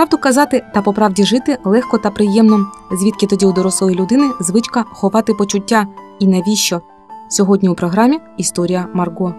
Правду казати та по правді жити легко та приємно. Звідки тоді у дорослої людини звичка ховати почуття і навіщо? Сьогодні у програмі Історія Марго.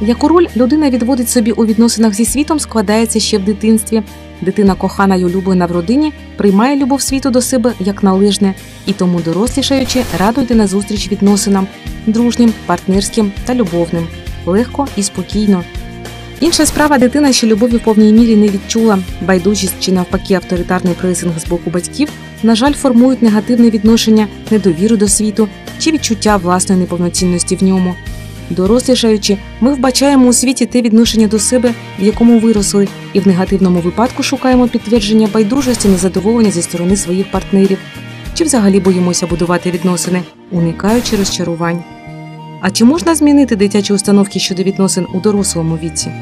Яку роль людина відводить собі у відносинах зі світом, складається ще в дитинстві. Дитина, кохана й улюблена в родині, приймає любов світу до себе як належне, і тому, дорослішаючи, радо йде на зустріч відносинам дружнім, партнерським та любовним, легко і спокійно. Інша справа дитина, що любові в повній мірі не відчула, байдужість чи навпаки авторитарний пресинг з боку батьків, на жаль, формують негативне відношення, недовіру до світу чи відчуття власної неповноцінності в ньому. Дорослішаючи, ми вбачаємо у світі те відношення до себе, в якому виросли, і в негативному випадку шукаємо підтвердження байдужості незадоволення зі сторони своїх партнерів, чи взагалі боїмося будувати відносини, уникаючи розчарувань. А чи можна змінити дитячі установки щодо відносин у дорослому віці?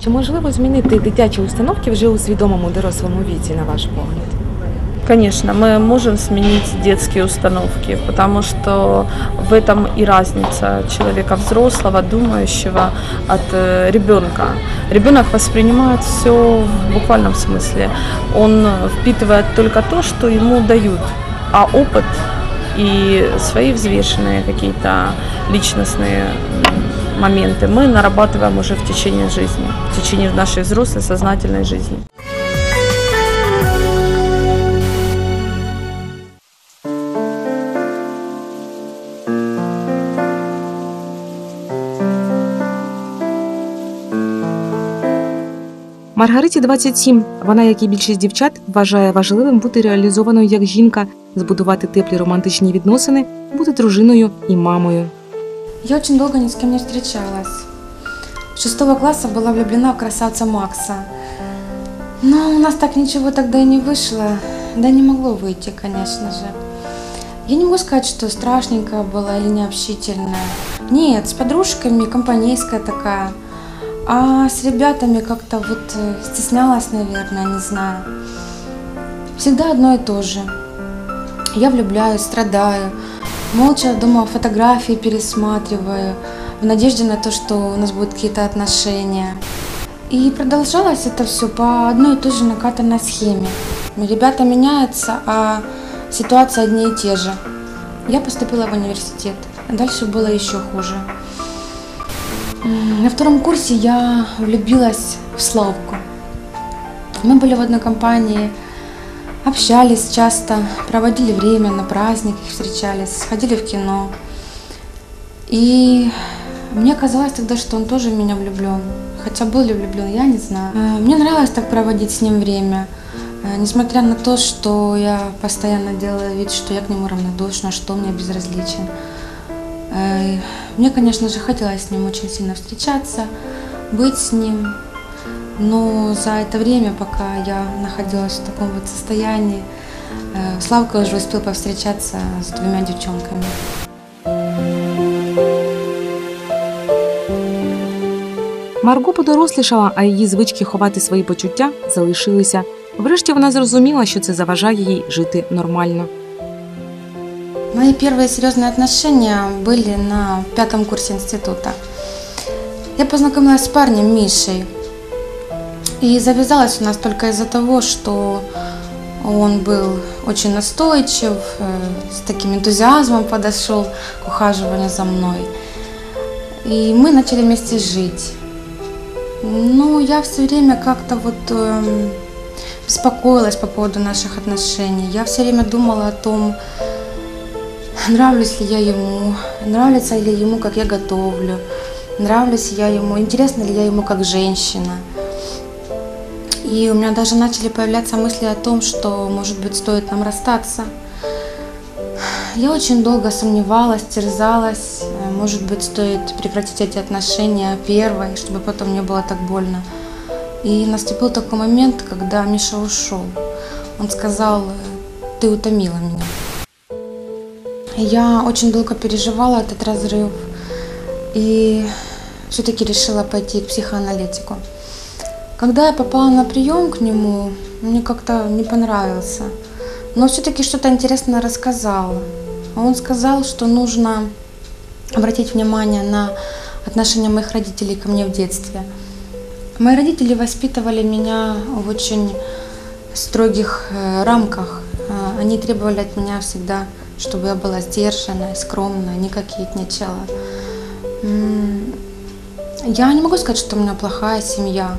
Чи можливо змінити дитячі установки вже у свідомому дорослому віці, на ваш погляд? Конечно, мы можем сменить детские установки, потому что в этом и разница человека взрослого, думающего от э, ребенка. Ребенок воспринимает все в буквальном смысле. Он впитывает только то, что ему дают, а опыт и свои взвешенные какие-то личностные моменты мы нарабатываем уже в течение жизни, в течение нашей взрослой сознательной жизни. Маргариті 27. Вона, як і більшість дівчат, вважає важливим бути реалізованою як жінка, збудувати теплі романтичні відносини, бути дружиною і мамою. Я очень долго ни с кем не встречалась. С шестого класса была влюблена в красавца Макса. Но у нас так ничего тогда и не вышло. Да не могло выйти, конечно же. Я не могу сказать, что страшненькая была или необщительная. Нет, с подружками компанейская такая. а с ребятами как-то вот э, стеснялась, наверное, не знаю. Всегда одно и то же. Я влюбляюсь, страдаю. Молча дома фотографии пересматриваю в надежде на то, что у нас будут какие-то отношения. И продолжалось это все по одной и той же накатанной схеме. Ребята меняются, а ситуации одни и те же. Я поступила в университет. а Дальше было еще хуже. На втором курсе я влюбилась в Славку. Мы были в одной компании, общались часто, проводили время на праздниках, встречались, ходили в кино. И мне казалось тогда, что он тоже в меня влюблен. Хотя был ли влюблен, я не знаю. Э, Мне нравилось так проводить с ним время. Э, Несмотря на то, что я постоянно делала вид, что я к нему равнодушна, что он мне безразличен. Э, Мне, конечно же, хотелось с ним очень сильно встречаться, быть с ним. Но за это время, пока я находилась в таком вот состоянии, э, Славка уже успел повстречаться с двумя девчонками. Марго подорослішала, а її звички ховати свої почуття залишилися. Врешті вона зрозуміла, що це заважає їй жити нормально. Мои первые серьезные отношения были на пятом курсе института. Я познакомилась с парнем Мишей. И завязалось у нас только из-за того, что Он был очень настойчив, э, с таким энтузиазмом подошел к ухаживанию за мной. И мы начали вместе жить. Ну, я все время как-то вот эм, беспокоилась по поводу наших отношений. Я все время думала о том, нравлюсь ли я ему, нравится ли ему, как я готовлю, нравлюсь я ему, интересна ли я ему как женщина. И у меня даже начали появляться мысли о том, что, может быть, стоит нам расстаться. Я очень долго сомневалась, терзалась. Может быть, стоит прекратить эти отношения первой, чтобы потом не было так больно. И наступил такой момент, когда Миша ушел. Он сказал, ты утомила меня. Я очень долго переживала этот разрыв и все-таки решила пойти к психоаналитику. Когда я попала на прием к нему, мне как-то не понравился. Но все-таки что-то интересное рассказал. Он сказал, что нужно обратить внимание на отношения моих родителей ко мне в детстве. Мои родители воспитывали меня в очень строгих э, рамках. Э, они требовали от меня всегда, чтобы я была сдержанная, скромная, не кокетничала. Я не могу сказать, что у меня плохая семья.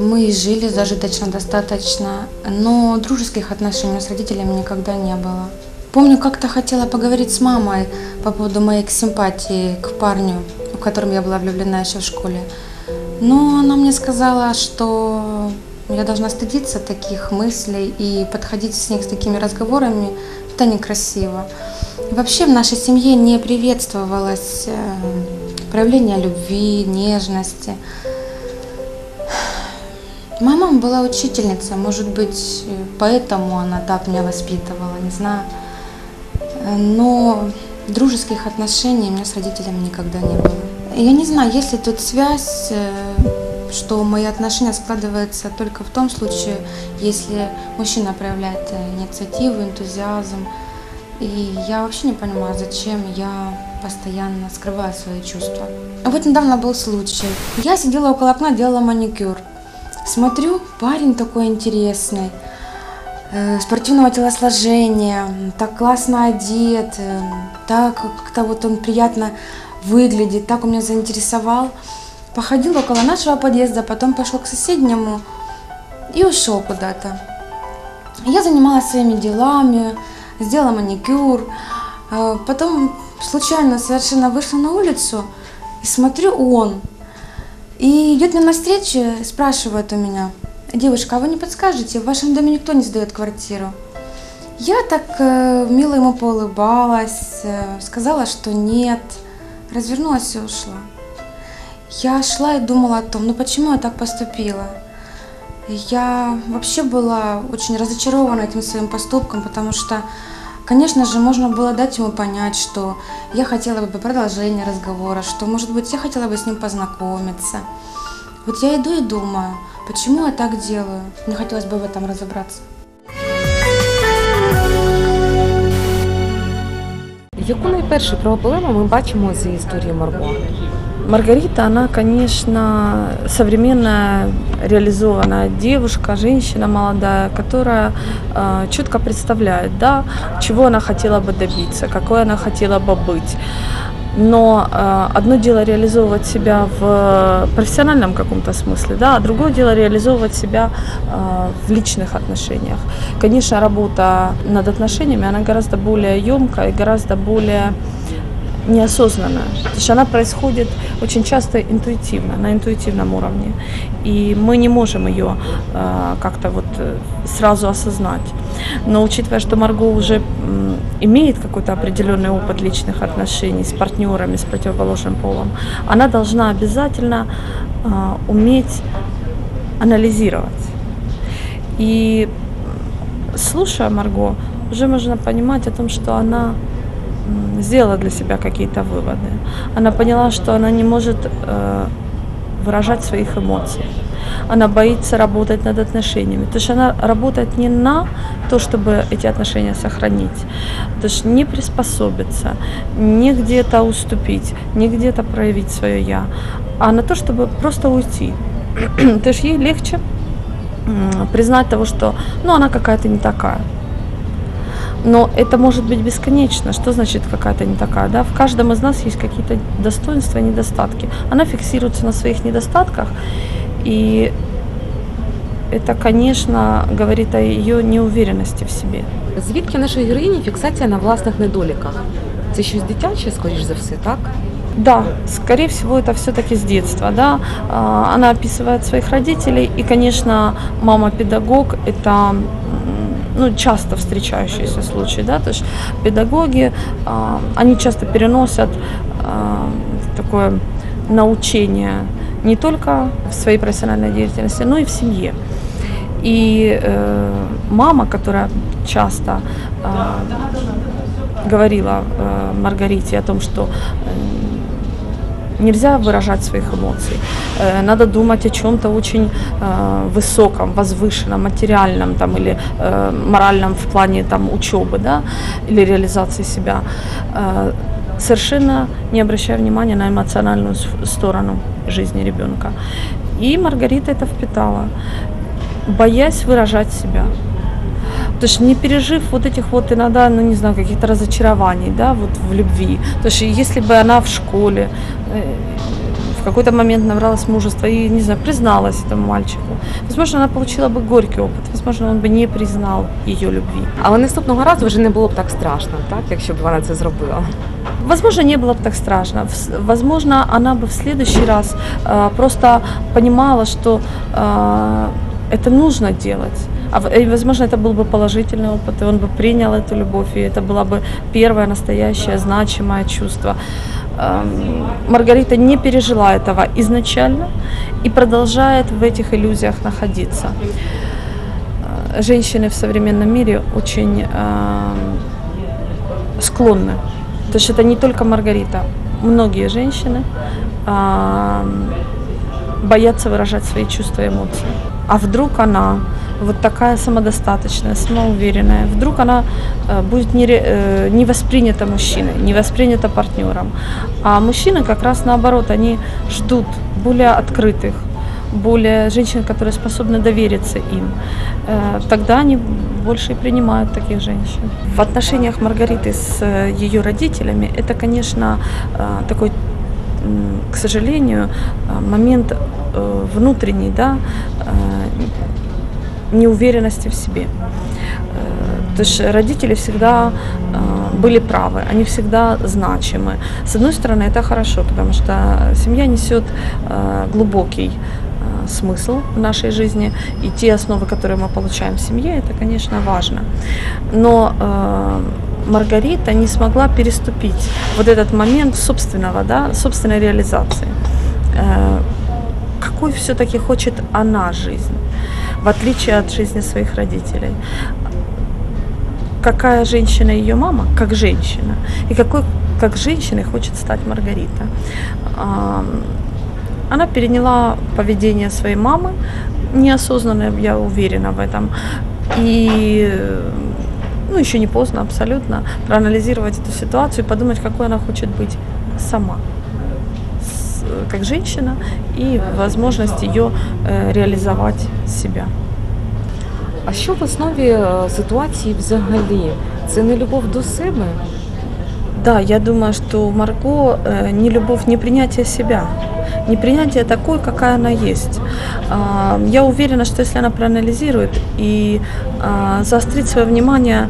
Мы жили зажиточно достаточно, но дружеских отношений с родителями никогда не было. Помню, как-то хотела поговорить с мамой по поводу моей симпатии к парню, в котором я была влюблена еще в школе. Но она мне сказала, что я должна стыдиться таких мыслей и подходить с них с такими разговорами. Это некрасиво. Вообще в нашей семье не приветствовалось э, проявление любви, нежности. Мама была учительница, может быть, поэтому она так меня воспитывала, не знаю. Но дружеских отношений у меня с родителями никогда не было. Я не знаю, есть ли тут связь, э, что мои отношения складываются только в том случае, если мужчина проявляет инициативу, энтузиазм. И я вообще не понимаю, зачем я постоянно скрываю свои чувства. Вот недавно был случай. Я сидела около окна, делала маникюр. Смотрю, парень такой интересный, э, спортивного телосложения, так классно одет, э, так как-то вот он приятно выглядит, так он меня заинтересовал. Походил около нашего подъезда, потом пошел к соседнему и ушел куда-то. Я занималась своими делами, сделала маникюр, э, потом случайно совершенно вышла на улицу и смотрю, он и идет мне навстречу, спрашивает у меня, девушка, а вы не подскажете, в вашем доме никто не сдает квартиру? Я так э, мило ему поулыбалась, э, сказала, что нет, развернулась и ушла. Я шла и думала о том, ну почему я так поступила. Я вообще была очень разочарована этим своим поступком, потому что Конечно же, можно было дать ему понять, что я хотела бы продолжения разговора, что, может быть, я хотела бы с ним познакомиться. Вот я иду и думаю, почему я так делаю? Мне хотелось бы в этом разобраться. Яку найпершу проблему ми бачимо з історії Марго? Маргарита, она, конечно, современная реализованная девушка, женщина молодая, которая э, четко представляет, да, чего она хотела бы добиться, какой она хотела бы быть. Но э, одно дело реализовывать себя в профессиональном каком-то смысле, да, а другое дело реализовывать себя э, в личных отношениях. Конечно, работа над отношениями, она гораздо более емкая и гораздо более неосознанно. То есть она происходит очень часто интуитивно, на интуитивном уровне. И мы не можем ее э, как-то вот э, сразу осознать. Но учитывая, что Марго уже имеет какой-то определенный опыт личных отношений с партнерами, с противоположным полом, она должна обязательно э, уметь анализировать. И слушая Марго, уже можно понимать о том, что она сделала для себя какие-то выводы. Она поняла, что она не может э, выражать своих эмоций. Она боится работать над отношениями. То есть она работает не на то, чтобы эти отношения сохранить, то есть не приспособиться, не где-то уступить, не где-то проявить свое я, а на то, чтобы просто уйти. То есть ей легче признать того, что ну, она какая-то не такая. Но это может быть бесконечно. Что значит какая-то не такая? Да? В каждом из нас есть какие-то достоинства и недостатки. Она фиксируется на своих недостатках, и это, конечно, говорит о ее неуверенности в себе. Звідки в нашої героїні фіксація на власних недоліках? Це щось дитяче, скоріш за все, так? Да, скорее всего, это все-таки с детства, да. А, Она описывает своих родителей, и, конечно, мама-педагог – это м, ну, часто встречающийся случай, да, то есть педагоги, а, они часто переносят а, такое научение не только в своей профессиональной деятельности, но и в семье. И э, мама, которая часто а, говорила э, Маргарите о том, что э, нельзя выражать своих эмоций, э, надо думать о чем-то очень э, высоком, возвышенном, материальном там, или э, моральном в плане там, учебы да, или реализации себя, совершенно не обращая внимания на эмоциональную сторону жизни ребенка. И Маргарита это впитала, боясь выражать себя. То есть не пережив вот этих вот иногда, ну не знаю, каких-то разочарований, да, вот в любви. То есть если бы она в школе э, в какой-то момент набралась мужества и, не знаю, призналась этому мальчику, возможно, она получила бы горький опыт, возможно, он бы не признал ее любви. Але наступного разу вже не було б так страшно, так, якщо б вона це зробила. Возможно, не было бы так страшно. Возможно, она бы в следующий раз э, просто понимала, что э, это нужно делать. А, возможно, это был бы положительный опыт, и он бы принял эту любовь, и это было бы первое настоящее, значимое чувство. Эм, Маргарита не пережила этого изначально и продолжает в этих иллюзиях находиться. Э, Женщины в современном мире очень эм, склонны. То есть это не только Маргарита. Многие женщины ам, боятся выражать свои чувства и эмоции. А вдруг она вот такая самодостаточная, самоуверенная, вдруг она э, будет не, э, не воспринята мужчиной, не воспринята партнером. А мужчины как раз наоборот, они ждут более открытых, более женщин, которые способны довериться им, э, тогда они больше и принимают таких женщин. В отношениях Маргариты с ее родителями это, конечно, такой, к сожалению, момент внутренней, да, неуверенности в себе. Э, То есть родители всегда э, были правы, они всегда значимы. С одной стороны, это хорошо, потому что семья несет э, глубокий смысл в нашей жизни, и те основы, которые мы получаем в семье, это, конечно, важно. Но Маргарита не смогла переступить вот этот момент собственного, да, собственной реализации. Какой все-таки хочет она жизнь, в отличие от жизни своих родителей какая женщина ее мама, как женщина, и какой как женщиной хочет стать Маргарита. Она переняла поведение своей мамы, неосознанно, я уверена в этом. И ну, еще не поздно абсолютно проанализировать эту ситуацию и подумать, какой она хочет быть сама как женщина и возможность ее э, реализовать себя. А що в основі е, ситуації взагалі? Це не любов до себе? Да, я думаю, что у Марго э, не любовь, не принятие себя, не принятие такой, какая она есть. А, я уверена, что если она проанализирует и а, заострит свое внимание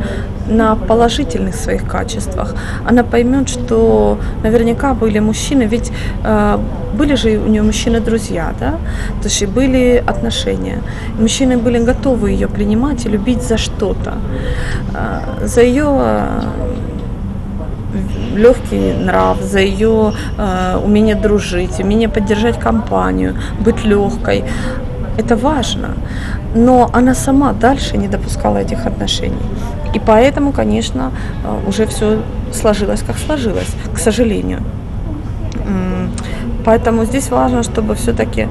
на положительных своих качествах, она поймет, что наверняка были мужчины, ведь э, были же у нее мужчины-друзья, да, то есть были отношения. Мужчины были готовы ее принимать и любить за что-то, за ее легкий нрав, за ее э, умение дружить, умение поддержать компанию, быть легкой. Это важно. Но она сама дальше не допускала этих отношений. И поэтому, конечно, э, уже все сложилось, как сложилось, к сожалению. Поэтому здесь важно, чтобы все-таки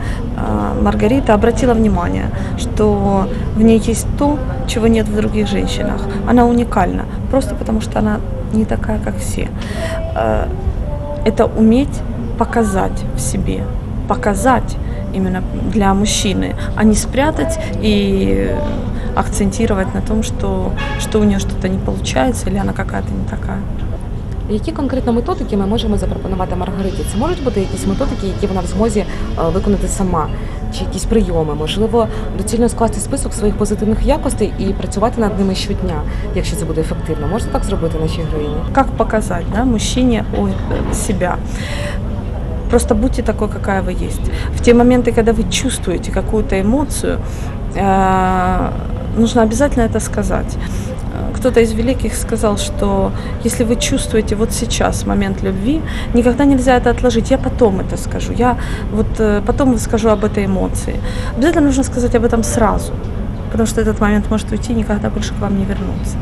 Маргарита обратила внимание, что в ней есть то, чего нет в других женщинах. Она уникальна, просто потому что она не такая, как все. Э, Это уметь показать в себе, показать именно для мужчины, а не спрятать и акцентировать на том, что, что у нее что-то не получается или она какая-то не такая. Які конкретно методики ми можемо запропонувати Маргариті? Це можуть бути якісь методики, які вона в змозі е, виконати сама, чи якісь прийоми? Можливо, доцільно скласти список своїх позитивних якостей і працювати над ними щодня, якщо це буде ефективно. Можна так зробити нашій героїні? Как показать да, мужчине о, э, себя? Просто будьте такой, какая вы есть. В те моменты, когда вы чувствуете какую-то эмоцию, э, нужно обязательно это сказать. Кто-то из великих сказал, что если вы чувствуете вот сейчас момент любви, никогда нельзя это отложить. Я потом это скажу. Я вот э, потом скажу об этой эмоции. Обязательно нужно сказать об этом сразу потому что этот момент может уйти и никогда больше к вам не вернуться.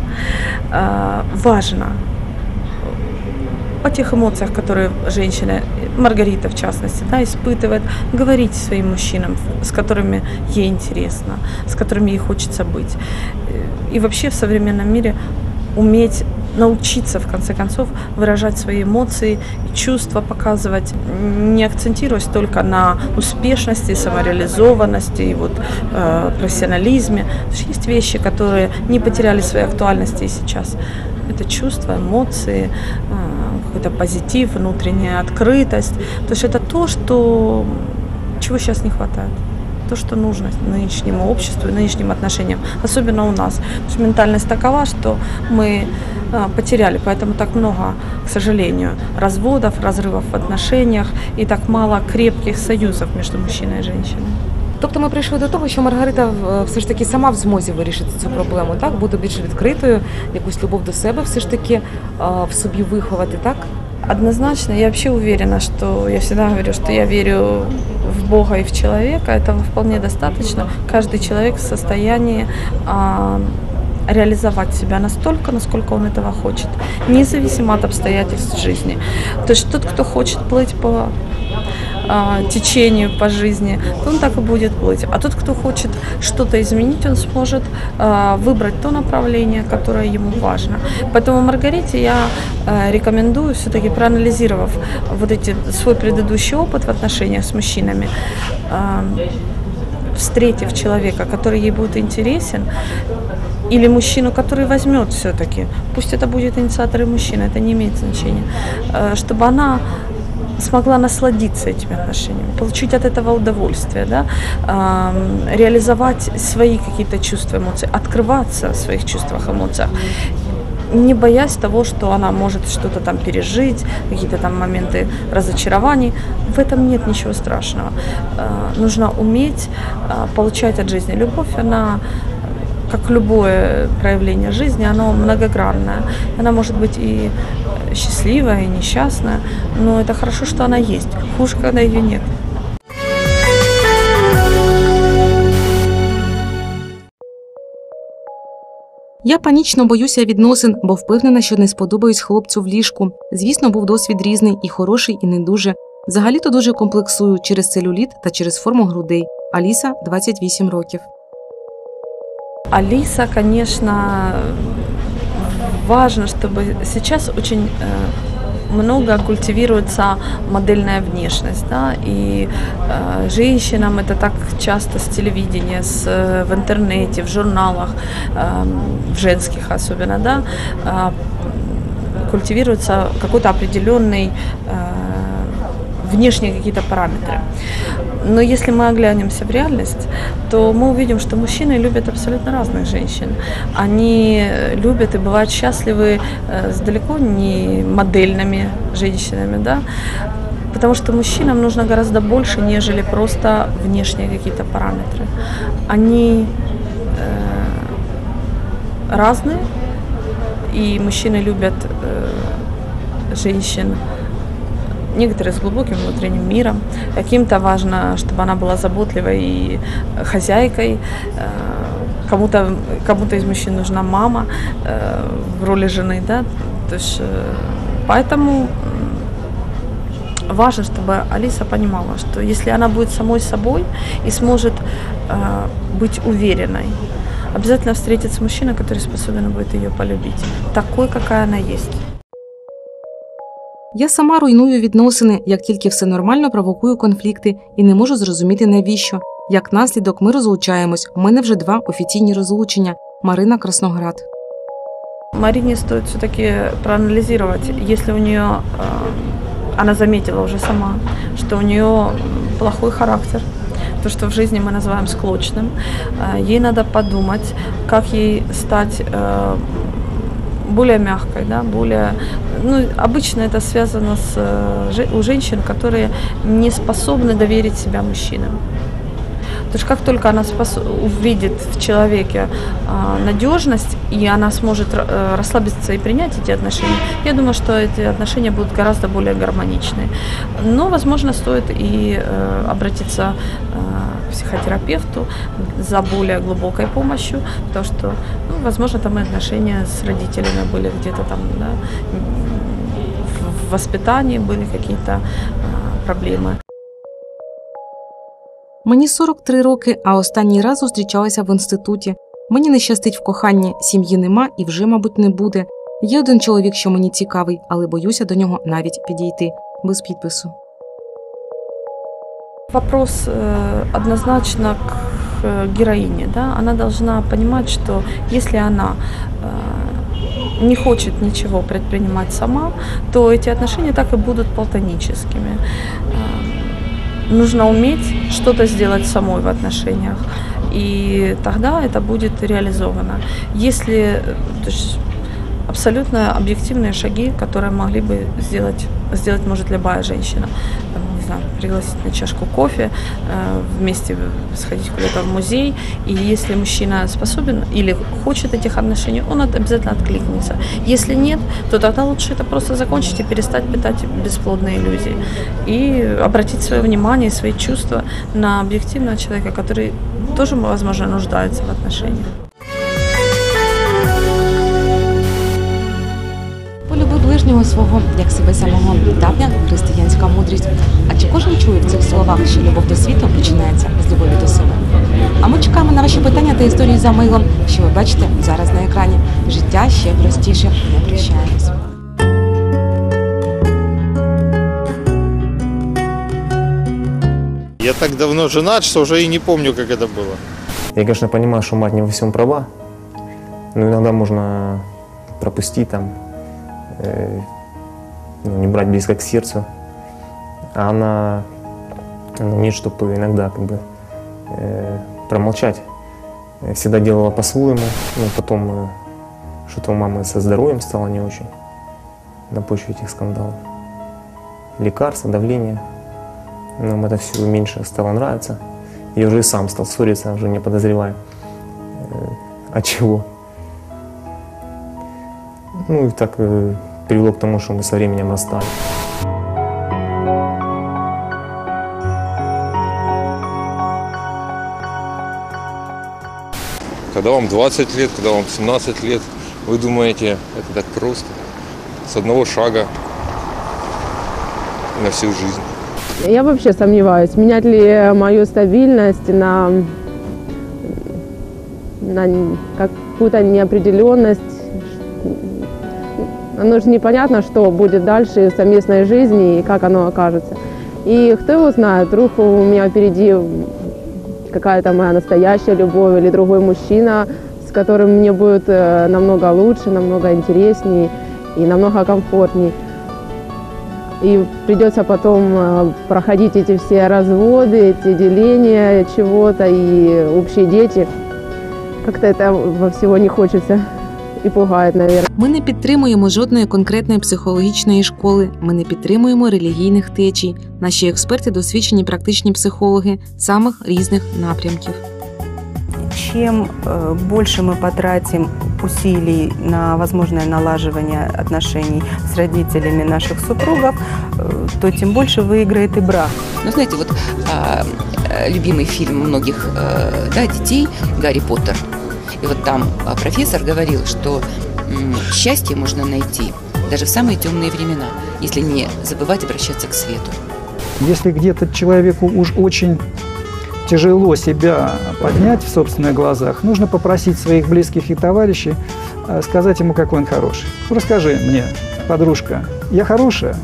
Э, важно о тех эмоциях, которые женщина, Маргарита в частности, да, испытывает, говорить своим мужчинам, с которыми ей интересно, с которыми ей хочется быть. И вообще в современном мире уметь научиться, в конце концов, выражать свои эмоции чувства, показывать, не акцентируясь только на успешности, самореализованности и вот, э, профессионализме. Есть вещи, которые не потеряли своей актуальности и сейчас. Это чувства, эмоции, э, какой-то позитив, внутренняя открытость. То есть это то, что, чего сейчас не хватает то, что нужно нынешнему обществу и нынешним отношениям, особенно у нас. Потому что ментальность такова, что мы а, потеряли, поэтому так много, к сожалению, разводов, разрывов в отношениях и так мало крепких союзов между мужчиной и женщиной. Тобто ми прийшли до того, що Маргарита е, все ж таки сама в змозі вирішити цю проблему, так бути більш відкритою, якусь любов до себе все ж таки е, в собі виховати, так? Однозначно, я вообще уверена, что я всегда говорю, что я верю в Бога и в человека. Этого вполне достаточно. Каждый человек в состоянии а, реализовать себя настолько, насколько он этого хочет, независимо от обстоятельств жизни. То есть тот, кто хочет плыть по а, течению по жизни, то он так и будет плыть. А тот, кто хочет что-то изменить, он сможет а, выбрать то направление, которое ему важно. Поэтому Маргарите я а, рекомендую, все-таки проанализировав вот эти свой предыдущий опыт в отношениях с мужчинами, встретив человека, который ей будет интересен, или мужчину, который возьмет все-таки, пусть это будет инициатор и мужчина, это не имеет значения, чтобы она смогла насладиться этими отношениями, получить от этого удовольствие, да, реализовать свои какие-то чувства, эмоции, открываться в своих чувствах, эмоциях не боясь того, что она может что-то там пережить, какие-то там моменты разочарований. В этом нет ничего страшного. Э, нужно уметь э, получать от жизни любовь. Она как любое проявление жизни, оно многогранное. Она может быть и счастливая, несчастная, но это хорошо, что она есть. Хуже, когда ее нет. Я панічно боюся відносин, бо впевнена, що не сподобаюсь хлопцю в ліжку. Звісно, був досвід різний і хороший, і не дуже. Взагалі-то дуже комплексую через целюліт та через форму грудей. Аліса 28 років. Алиса, конечно, важно, чтобы сейчас очень э, много культивируется модельная внешность, да, и э, женщинам это так часто с телевидения, с, э, в интернете, в журналах, э, в женских особенно, да, э, культивируется какой-то определенный э, внешние какие-то параметры. Но если мы оглянемся в реальность, то мы увидим, что мужчины любят абсолютно разных женщин. Они любят и бывают счастливы э, с далеко не модельными женщинами, да, потому что мужчинам нужно гораздо больше, нежели просто внешние какие-то параметры. Они э, разные, и мужчины любят э, женщин некоторые с глубоким внутренним миром. Каким-то важно, чтобы она была заботливой и хозяйкой. Э, кому-то кому из мужчин нужна мама э, в роли жены, да. То есть, э, поэтому важно, чтобы Алиса понимала, что если она будет самой собой и сможет быть уверенной, обязательно встретится мужчина, который способен будет ее полюбить, такой, какая она есть. Я сама руйную відносини, як тільки все нормально провокую конфлікти і не можу зрозуміти навіщо. Як наслідок, ми розлучаємось. У мене вже два офіційні розлучення. Марина Красноград. Марине стоит все-таки проанализировать, если у нее, э, она заметила уже сама, что у нее плохой характер, то, что в жизни мы называем склочным, э, ей надо подумать, как ей стать э, более мягкой, да, более, ну, обычно это связано с, э, у женщин, которые не способны доверить себя мужчинам. То есть как только она спос- увидит в человеке а, надежность, и она сможет э, расслабиться и принять эти отношения, я думаю, что эти отношения будут гораздо более гармоничные. Но, возможно, стоит и э, обратиться э, к психотерапевту за более глубокой помощью, потому что, ну, возможно, там и отношения с родителями были где-то там, да, в воспитании были какие-то а, проблемы. Мені 43 роки, а останній раз зустрічалася в інституті. Мені не щастить в коханні, сім'ї нема і вже, мабуть, не буде. Є один чоловік, що мені цікавий, але боюся до нього навіть підійти без підпису. Вопрос э, однозначно к э, героине. Да? Она должна понимать, что если она э, не хочет ничего предпринимать сама, то эти отношения так и будут платоническими. Нужно уметь что-то сделать самой в отношениях, и тогда это будет реализовано. Если то есть, абсолютно объективные шаги, которые могли бы сделать, сделать может любая женщина. Там, знаю, пригласить на чашку кофе, э, вместе сходить куда-то в музей. И если мужчина способен или хочет этих отношений, он обязательно откликнется. Если нет, то тогда лучше это просто закончить и перестать питать бесплодные иллюзии. И обратить свое внимание, свои чувства на объективного человека, который тоже, возможно, нуждается в отношениях. ближнього свого, як себе самого, давня християнська мудрість. А чи кожен чує в цих словах, що любов до світу починається з любові до себе? А ми чекаємо на ваші питання та історії за мейлом, що ви бачите зараз на екрані. Життя ще простіше. Не прощаємось. Я так давно женат, что уже и не помню, как это было. Я, конечно, понимаю, что мать не во всем права, но иногда можно пропустить там, э, ну, не брать близко к сердцу. А она ну, нет, чтобы иногда как бы э, промолчать. Э, Всегда делала по-своему, но потом э, что-то у мамы со здоровьем стало не очень на почве этих скандалов. Лекарства, давление. Нам это все меньше стало нравиться. Я уже и сам стал ссориться, уже не подозревая, э, от чего. Ну и так э, привело к тому, что мы со временем расстались. Когда вам 20 лет, когда вам 17 лет, вы думаете, это так просто. С одного шага на всю жизнь. Я вообще сомневаюсь, менять ли мою стабильность на, на какую-то неопределенность. Оно же непонятно, что будет дальше в совместной жизни и как оно окажется. И кто его знает, вдруг у меня впереди какая-то моя настоящая любовь или другой мужчина, с которым мне будет э, намного лучше, намного интереснее и намного комфортнее. И придется потом э, проходить эти все разводы, эти деления чего-то и общие дети. Как-то это во всего не хочется и пугает, наверное. Ми не підтримуємо жодної конкретної психологічної школи. Ми не підтримуємо релігійних течій. Наші експерти досвідчені практичні психологи самих різних напрямків. Чем э, больше мы потратим усилий на возможное налаживание отношений с родителями наших супругов, э, то тем больше выиграет и брак. Ну, знаете, вот а, э, любимый фильм многих э, да, детей «Гарри Поттер». И вот там а, профессор говорил, что счастье можно найти даже в самые темные времена, если не забывать обращаться к свету. Если где-то человеку уж очень тяжело себя поднять в собственных глазах, нужно попросить своих близких и товарищей э, сказать ему, какой он хороший. Расскажи мне, подружка, я хорошая?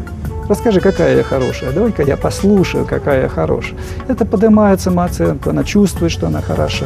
расскажи, какая я хорошая, давай-ка я послушаю, какая я хорошая. Это поднимает самооценку, она чувствует, что она хороша.